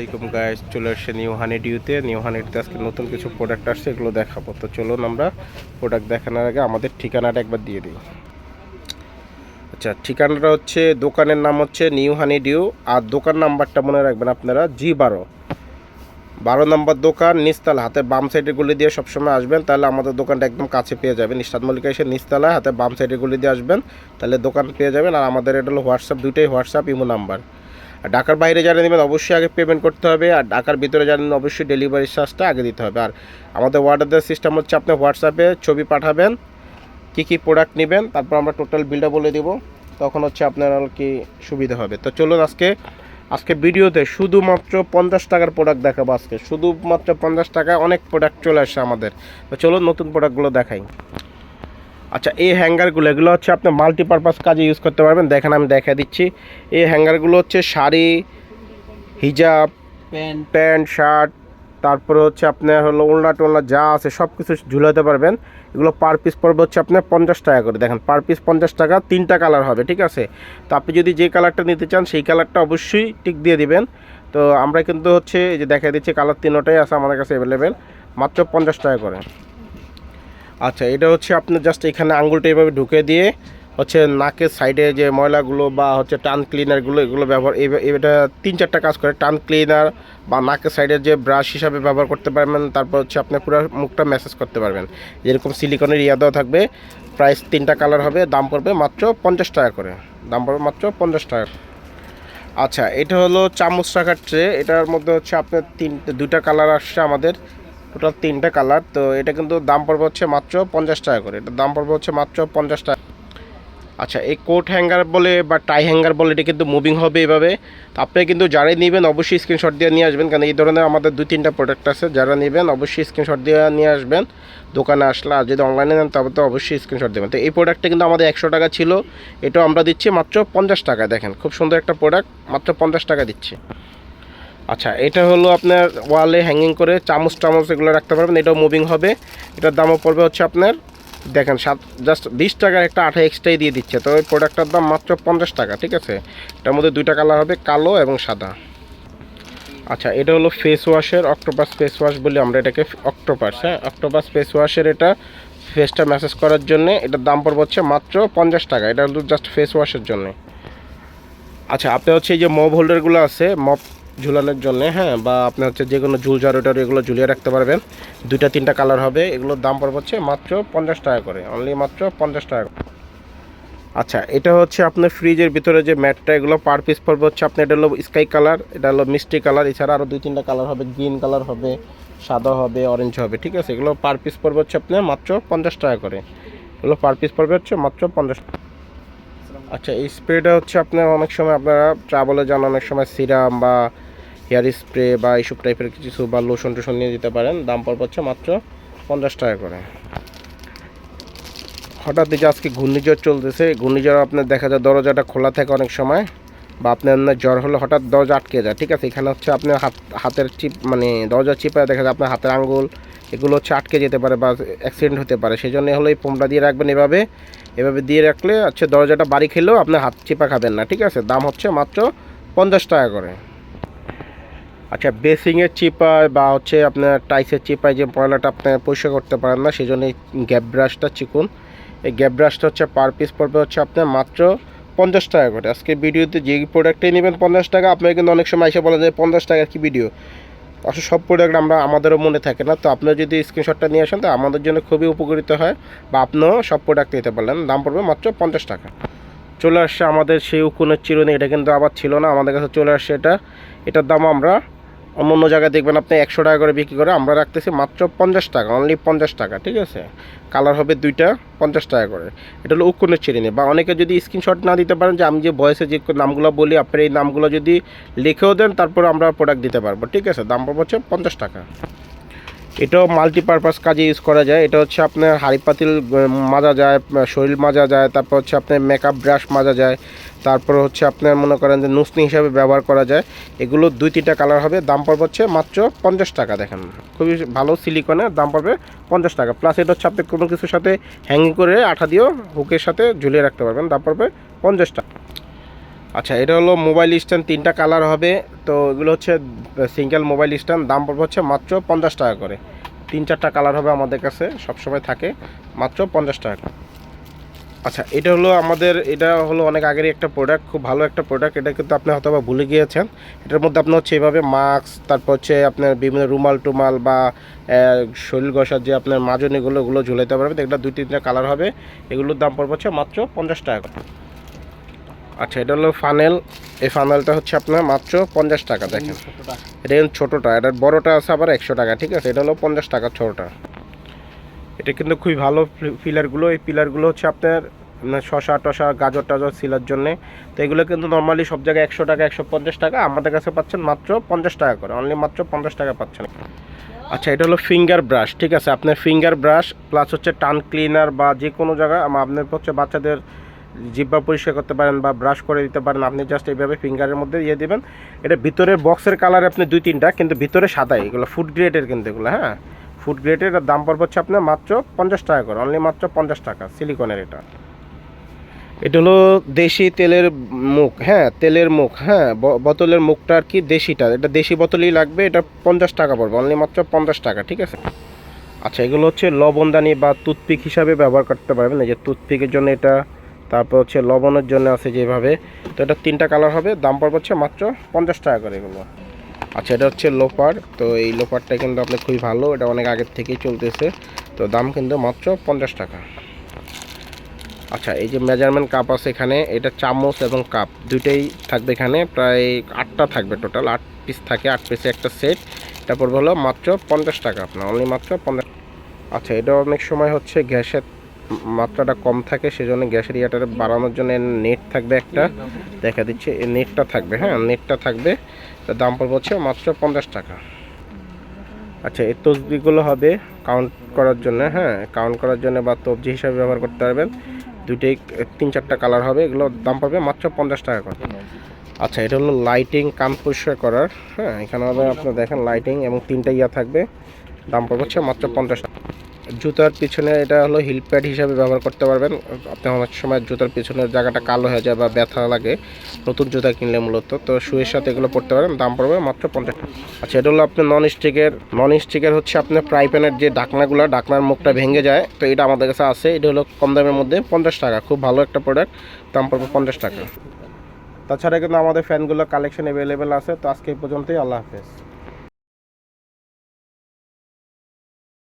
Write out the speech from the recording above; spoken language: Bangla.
আসসালামাইকুম গাইস চলে আসছে নিউ হানি ডিউতে নিউ হানিতে আজকে নতুন কিছু প্রোডাক্ট আসছে, এগুলো দেখাবো। তো চলুন আমরা প্রোডাক্ট দেখানোর আগে আমাদের ঠিকানাটা একবার দিয়ে দিই। আচ্ছা ঠিকানাটা হচ্ছে, দোকানের নাম হচ্ছে নিউ হানি ডিউ আর দোকান নাম্বারটা মনে রাখবেন আপনারা জি বারো। বারো নম্বর দোকান নিস্তালা হাতে বাম সাইডে গুলি দিয়ে সবসময় আসবেন, তাহলে আমাদের দোকানটা একদম কাছে পেয়ে যাবেন। নিস্তাদ মল্লিকা এসে নিস্তালা হাতে বাম সাইডে গুলি দিয়ে আসবেন, তাহলে দোকান পেয়ে যাবেন। আর আমাদের এটা হলো হোয়াটসঅ্যাপ দুইটাই হোয়াটসঅ্যাপ ইমো নাম্বার। আর ঢাকার বাইরে যারা নেবেন অবশ্যই আগে পেমেন্ট করতে হবে আর ঢাকার ভিতরে যারা নেবেন অবশ্যই ডেলিভারি চার্জটা আগে দিতে হবে। আর আমাদের অর্ডার দেওয়ার সিস্টেম হচ্ছে আপনি হোয়াটসঅ্যাপে ছবি পাঠাবেন, কী কী প্রোডাক্ট নেবেন, তারপর আমরা টোটাল বিলটা বলে দিব। তখন হচ্ছে আপনার আর কি সুবিধা হবে। তো চলুন আজকে আজকে ভিডিওতে শুধুমাত্র পঞ্চাশ টাকার প্রোডাক্ট দেখাবো আজকে। শুধুমাত্র পঞ্চাশ টাকায় অনেক প্রোডাক্ট চলে আসছে আমাদের। তো চলুন নতুন প্রোডাক্টগুলো দেখাই। আচ্ছা এই হ্যাঙ্গারগুলো এগুলো হচ্ছে আপনি মাল্টিপারপাস কাজে ইউজ করতে পারবেন। দেখেন আমি দেখা দিচ্ছি। এই হ্যাঙ্গারগুলো হচ্ছে শাড়ি হিজাব প্যান্ট প্যান্ট শার্ট তারপরে হচ্ছে আপনার হলো ওলনা টোলনা যা আছে সব কিছু ঝুলাতে পারবেন। এগুলো পার পিস পড়বে হচ্ছে আপনার পঞ্চাশ টাকা করে। দেখেন পার পিস পঞ্চাশ টাকা তিনটা কালার হবে ঠিক আছে? তো আপনি যদি যে কালারটা নিতে চান সেই কালারটা অবশ্যই টিক দিয়ে দিবেন। তো আমরা কিন্তু হচ্ছে এই যে দেখা দিচ্ছি কালার তিনোটাই আছে আমাদের কাছে অ্যাভেলেবেল মাত্র পঞ্চাশ টাকা করে। আচ্ছা এটা হচ্ছে আপনি জাস্ট এখানে আঙুলটা এভাবে ঢুকে দিয়ে হচ্ছে নাকের সাইডে যে ময়লাগুলো বা হচ্ছে টান ক্লিনারগুলো এগুলো ব্যবহার এটা তিন চারটা কাজ করে, টান ক্লিনার বা নাকের সাইডের যে ব্রাশ হিসাবে ব্যবহার করতে পারবেন, তারপর হচ্ছে আপনি পুরো মুখটা ম্যাসেজ করতে পারবেন। যেরকম সিলিকনের ইয়া দেওয়া থাকবে প্রাইস তিনটা কালার হবে, দাম পড়বে মাত্র পঞ্চাশ টাকা করে। দাম পড়বে মাত্র পঞ্চাশ টাকা আচ্ছা এটা হলো চামচ রাখার ট্রে এটার মধ্যে হচ্ছে আপনার তিনটে দুটা কালার আসছে আমাদের। টোটাল তিনটা কালার, তো এটা কিন্তু দাম পড়বে হচ্ছে মাত্র পঞ্চাশ টাকা করে। এটার দাম পড়বে হচ্ছে মাত্র পঞ্চাশ টাকা। আচ্ছা এই কোট হ্যাঙ্গার বলে বা টাই হ্যাঙ্গার বলে এটা কিন্তু মুভিং হবে এভাবে। আপনি কিন্তু যারাই নেবেন অবশ্যই স্ক্রিনশট দিয়ে নিয়ে আসবেন, কারণ এই ধরনের আমাদের দুই তিনটা প্রোডাক্ট আছে। যারা নেবেন অবশ্যই স্ক্রিনশট দিয়ে নিয়ে আসবেন, দোকানে আসলে। আর যদি অনলাইনে নেন, তবে তো অবশ্যই স্ক্রিনশট দেবেন। তো এই প্রোডাক্টটা কিন্তু আমাদের একশো টাকা ছিল। এটাও আমরা দিচ্ছি মাত্র পঞ্চাশ টাকা দেখেন, খুব সুন্দর একটা প্রোডাক্ট মাত্র পঞ্চাশ টাকা দিচ্ছি। আচ্ছা এটা হলো আপনার ওয়ালে হ্যাঙ্গিং করে চামচ টামচ এগুলো রাখতে পারবেন, এটাও মুভিং হবে। এটার দামও পড়বে হচ্ছে আপনার, দেখেন, সাত জাস্ট বিশ টাকার একটা আঠা এক্সট্রাই দিয়ে দিচ্ছে। তো ওই প্রোডাক্টটার দাম মাত্র পঞ্চাশ টাকা, ঠিক আছে? এটার মধ্যে দুইটা কালার হবে, কালো এবং সাদা। আচ্ছা এটা হলো ফেস ওয়াশের অক্টোপাস ফেস ওয়াশ বলি আমরা এটাকে অক্টোপাস হ্যাঁ? অক্টোপাস ফেস ওয়াশের এটা ফেসটা ম্যাসেজ করার জন্য এটার দাম পড়বে হচ্ছে মাত্র পঞ্চাশ টাকা, এটা হলো জাস্ট ফেস ওয়াশের জন্য। আচ্ছা আপনি হচ্ছে এই যে মব হোল্ডারগুলো আছে মব ঝুলানোর জন্য হ্যাঁ বা আপনি হচ্ছে যে কোনো ঝুল ঝাড়ুটার এগুলো ঝুলিয়ে রাখতে পারবেন। দুইটা, তিনটা কালার হবে, এগুলোর দাম পড়বে হচ্ছে মাত্র পঞ্চাশ টাকা করে অনলি মাত্র পঞ্চাশ টাকা আচ্ছা এটা হচ্ছে আপনার ফ্রিজের ভিতরে যে ম্যাটটা, এগুলো পার পিস পড়বে হচ্ছে আপনার, এটা হলো স্কাই কালার এটা হলো মিষ্টি কালার এছাড়া আরও দুই, তিনটা কালার হবে গ্রিন কালার হবে, সাদা হবে অরেঞ্জ হবে, ঠিক আছে? এগুলো পার পিস পড়বে হচ্ছে আপনার মাত্র পঞ্চাশ টাকা করে। এগুলো পার পিস পড়বে হচ্ছে মাত্র পঞ্চাশ আচ্ছা এই স্প্রেটা হচ্ছে আপনার অনেক সময় আপনারা ট্রাভেলে যান, অনেক সময় সিরাম বা হেয়ার স্প্রে বা এইসব টাইপের কিছু বা লোশন টোশন নিয়ে যেতে পারেন। দাম পড়বে হচ্ছে মাত্র পঞ্চাশ টাকা করে। হঠাৎ যে আজকে ঘূর্ণিঝড় চলতেছে, ঘূর্ণিঝড় আপনার দেখা যায় দরজাটা খোলা থাকে অনেক সময় বা আপনার আপনার জ্বর হলে হঠাৎ দরজা আটকে যায়। ঠিক আছে, এখানে হচ্ছে আপনার হাত, হাতের চিপ মানে দরজা চিপায় দেখা যায় আপনার হাতের আঙ্গুল, এগুলো হচ্ছে আটকে যেতে পারে বা অ্যাক্সিডেন্ট হতে পারে। সেই জন্য হলো এই পোমটা দিয়ে রাখবেন এভাবে। এভাবে দিয়ে রাখলে হচ্ছে দরজাটা বাড়ি খেলেও আপনার হাত চিপা খাবেন না। ঠিক আছে, দাম হচ্ছে মাত্র পঞ্চাশ টাকা করে। আচ্ছা বেসিংয়ের চিপায় বা হচ্ছে আপনার টাইসের চিপায় যে ময়লাটা আপনার পরিষ্কার করতে পারেন না সেই জন্য এই গ্যাপ ব্রাশটা চিকুন। এই গ্যাপ ব্রাশটা হচ্ছে পার পিস পড়বে হচ্ছে আপনার মাত্র পঞ্চাশ টাকা করে। আজকে ভিডিওতে যে প্রোডাক্টটাই নেবেন পঞ্চাশ টাকা, আপনার কিন্তু অনেক সময় এসে বলেন যে পঞ্চাশ টাকার কি ভিডিও আসলে সব প্রোডাক্ট আমরা আমাদেরও মনে থাকে না, তো আপনারা যদি স্ক্রিনশটটা নিয়ে আসেন, তো আমাদের জন্য খুবই উপকৃত হয় বা আপনিও সব প্রোডাক্ট নিতে পারলেন। দাম পড়বে মাত্র পঞ্চাশ টাকা। চলে আসছে আমাদের সেই উকুনের চিরুনি, এটা কিন্তু আবার ছিল না, আমাদের কাছে চলে আসছে এটা। এটার দাম আমরা অন্য জায়গায় দেখবেন আপনি একশো টাকা করে বিক্রি করে। আমরা রাখতেছি মাত্র পঞ্চাশ টাকা অনলি পঞ্চাশ টাকা, ঠিক আছে? কালার হবে দুইটা, পঞ্চাশ টাকা করে। এটা হলো উকুনের চিরিনি। বা অনেকে যদি স্ক্রিনশট না দিতে পারেন যে আমি যে বয়সে যে নামগুলো বলি, আপনার এই নামগুলো যদি লিখেও দেন, তারপর আমরা প্রোডাক্ট দিতে পারব, ঠিক আছে? দাম পাবো হচ্ছে পঞ্চাশ টাকা। এটাও মাল্টিপারপাস কাজে ইউজ করা যায়। এটা হচ্ছে আপনার হাড়ি পাতিল মাজা যায় শরীর মাজা যায়, তারপর হচ্ছে আপনার মেকআপ ব্রাশ মাজা যায়, তারপর হচ্ছে আপনার মনে করেন যে নুসনি হিসাবে ব্যবহার করা যায়। এগুলো দুই তিনটা কালার হবে, দাম পড়বে হচ্ছে মাত্র পঞ্চাশ টাকা, দেখেন। খুবই ভালো সিলিকনের দাম পড়বে পঞ্চাশ টাকা। প্লাস এটা হচ্ছে আপনি কোনো কিছুর সাথে হ্যাঙ্গিং করে আঠা দিয়েও হুকের সাথে ঝুলিয়ে রাখতে পারবেন, দাম পড়বে পঞ্চাশ টাকা। আচ্ছা এটা হলো মোবাইল স্ট্যান্ড তিনটা কালার হবে। তো এগুলো হচ্ছে সিঙ্গেল মোবাইল স্ট্যান্ড দাম পড়বে হচ্ছে মাত্র পঞ্চাশ টাকা করে। তিন চারটা কালার হবে আমাদের কাছে, সবসময় থাকে, মাত্র পঞ্চাশ টাকা আচ্ছা এটা হলো আমাদের, এটা হলো অনেক আগেরই একটা প্রোডাক্ট খুব ভালো একটা প্রোডাক্ট এটা কিন্তু আপনি হয়তো বা ভুলে গিয়েছেন। এটার মধ্যে আপনার হচ্ছে এভাবে মাস্ক তারপর হচ্ছে আপনার বিভিন্ন রুমাল টুমাল বা শরীর ঘষার যে আপনার মাজন এগুলো এগুলো ঝুলাইতে পারবেন। এগুলো দুই, তিনটা কালার হবে। এগুলোর দাম পড়বে হচ্ছে মাত্র পঞ্চাশ টাকা। আচ্ছা এটা হলো ফানেল এই ফানেলটা হচ্ছে আপনার মাত্র পঞ্চাশ টাকা দেখেন। এটা কিন্তু ছোটোটা এটার বড়টা আছে আবার একশো টাকা ঠিক আছে? এটা হলো পঞ্চাশ টাকা ছোটোটা। এটা কিন্তু খুবই ভালো পিলারগুলো এই পিলারগুলো হচ্ছে আপনার আপনার শশা টশা গাজর টাজর সিলার জন্যে। তো এগুলো কিন্তু নর্মালি সব জায়গায় একশো টাকা একশো পঞ্চাশ টাকা আমাদের কাছে পাচ্ছেন মাত্র পঞ্চাশ টাকা করে অনলি মাত্র পঞ্চাশ টাকা পাচ্ছেন। আচ্ছা এটা হলো ফিঙ্গার ব্রাশ ঠিক আছে? আপনার ফিঙ্গার ব্রাশ প্লাস হচ্ছে টান ক্লিনার বা যে কোনো জায়গায় আপনার হচ্ছে বাচ্চাদের জিব্বা পরিষ্কার করতে পারেন বা ব্রাশ করে দিতে পারেন, আপনি জাস্ট এইভাবে ফিঙ্গারের মধ্যে দিয়ে দেবেন। এটা ভিতরের বক্সের কালার আপনি দুই তিনটা, কিন্তু ভিতরে সাদাই এগুলো ফুড গ্রেডের কিন্তু এগুলো হ্যাঁ? ফুড গ্রেডের দাম পড়বে হচ্ছে আপনার মাত্র পঞ্চাশ টাকা করে অনলি মাত্র পঞ্চাশ টাকা সিলিকনের এটা। এটা হলো দেশি তেলের মুখ হ্যাঁ তেলের মুখ হ্যাঁ বোতলের মুখটা আর কি দেশিটা, এটা দেশি বোতলই লাগবে, এটা পঞ্চাশ টাকা পড়বে অনলি মাত্র পঞ্চাশ টাকা, ঠিক আছে? আচ্ছা এগুলো হচ্ছে লবণদানি বা টুথপিক হিসাবে ব্যবহার করতে পারবেন, এই যে টুথপিকের জন্য এটা তারপর হচ্ছে লবণের জন্য আছে যেভাবে, তো এটা তিনটা কালার হবে, দাম পড়বে হচ্ছে মাত্র পঞ্চাশ টাকা করে এগুলো। আচ্ছা এটা হচ্ছে লোপার তো এই লোপারটা কিন্তু আপনার খুবই ভালো, এটা অনেক আগের থেকেই চলতেছে, তো দাম কিন্তু মাত্র পঞ্চাশ টাকা। আচ্ছা এই যে মেজারমেন্ট কাপ আছে এখানে, এটা চামচ এবং কাপ, দুইটাই থাকবে এখানে, প্রায় আটটা থাকবে টোটাল, আট পিস থাকে, আট পিসে একটা সেট, এটা পড়বে হলো মাত্র পঞ্চাশ টাকা আপনার, অনলি মাত্র পঞ্চাশ। আচ্ছা এটা অনেক সময় হচ্ছে গ্যাসের মাত্রাটা কম থাকে, সেজন্য গ্যাসের ইয়াটা বাড়ানোর জন্য নেট থাকবে একটা। দেখা দিচ্ছে নেটটা থাকবে হ্যাঁ নেটটা থাকবে। দাম পড়বে হচ্ছে মাত্র পঞ্চাশ টাকা। আচ্ছা এই তসবিগুলো হবে কাউন্ট করার জন্য হ্যাঁ কাউন্ট করার জন্য বা তবজি হিসাবে ব্যবহার করতে পারবেন। দুইটাই, তিন চারটা কালার হবে এগুলোর দাম পাবে মাত্র পঞ্চাশ টাকা করে। আচ্ছা এটা হলো লাইটিং কাম পরিষ্কার করার হ্যাঁ এখানে হবে আপনার দেখেন লাইটিং এবং তিনটা ইয়া থাকবে। দাম পড়বে হচ্ছে মাত্র পঞ্চাশ টাকা। জুতার পিছনে এটা হলো হিল প্যাড হিসাবে ব্যবহার করতে পারবেন। আপনি অনেক সময় জুতার পিছনের জায়গাটা কালো হয়ে যায় বা ব্যথা লাগে, নতুন জুতা কিনলে মূলত। তো শুয়ের সাথে এগুলো পড়তে পারেন, দাম পড়বে মাত্র পঞ্চাশ। আচ্ছা এটা হলো আপনার নন স্টিকের নন স্টিকের হচ্ছে আপনার ফ্রাই প্যানের যে ডাকনাগুলো, ডাকনার মুখটা ভেঙে যায়। তো এটা আমাদের কাছে আছে, এটা হলো কম দামের মধ্যে পঞ্চাশ টাকা। খুব ভালো একটা প্রোডাক্ট দাম পড়বে পঞ্চাশ টাকা। তাছাড়া কিন্তু আমাদের ফ্যানগুলো কালেকশন অ্যাভেলেবেল আছে। তো আজকে এই পর্যন্তই, আল্লাহ হাফেজ।